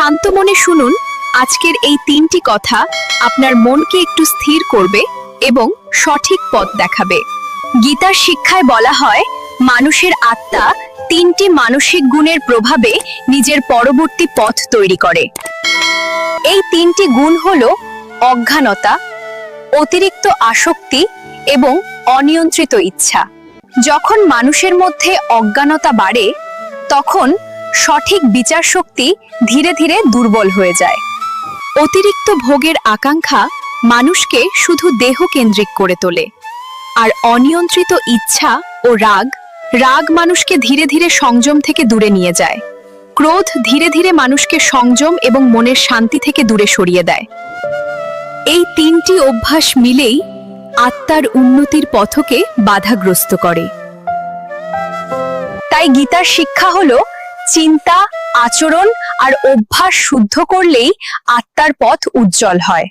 শান্ত মনে শুনুন, আজকের এই তিনটি কথা আপনার মনকে একটু স্থির করবে এবং সঠিক পথ দেখাবে। গীতার শিক্ষায় বলা হয়, মানুষের আত্মা তিনটি মানসিক গুণের প্রভাবে নিজের পরবর্তী পথ তৈরি করে। এই তিনটি গুণ হল অজ্ঞানতা, অতিরিক্ত আসক্তি এবং অনিয়ন্ত্রিত ইচ্ছা। যখন মানুষের মধ্যে অজ্ঞানতা বাড়ে, তখন সঠিক বিচার শক্তি ধীরে ধীরে দুর্বল হয়ে যায়। অতিরিক্ত ভোগের আকাঙ্ক্ষা মানুষকে শুধু দেহকেন্দ্রিক করে তোলে। আর অনিয়ন্ত্রিত ইচ্ছা ও রাগ রাগ মানুষকে ধীরে ধীরে সংযম থেকে দূরে নিয়ে যায়। ক্রোধ ধীরে ধীরে মানুষকে সংযম এবং মনের শান্তি থেকে দূরে সরিয়ে দেয়। এই তিনটি অভ্যাস মিলেই আত্মার উন্নতির পথকে বাধাগ্রস্ত করে। তাই গীতার শিক্ষা হলো চিন্তা আচরণ আর অভ্যাস শুদ্ধ করলেই আত্মার পথ উজ্জ্বল হয়।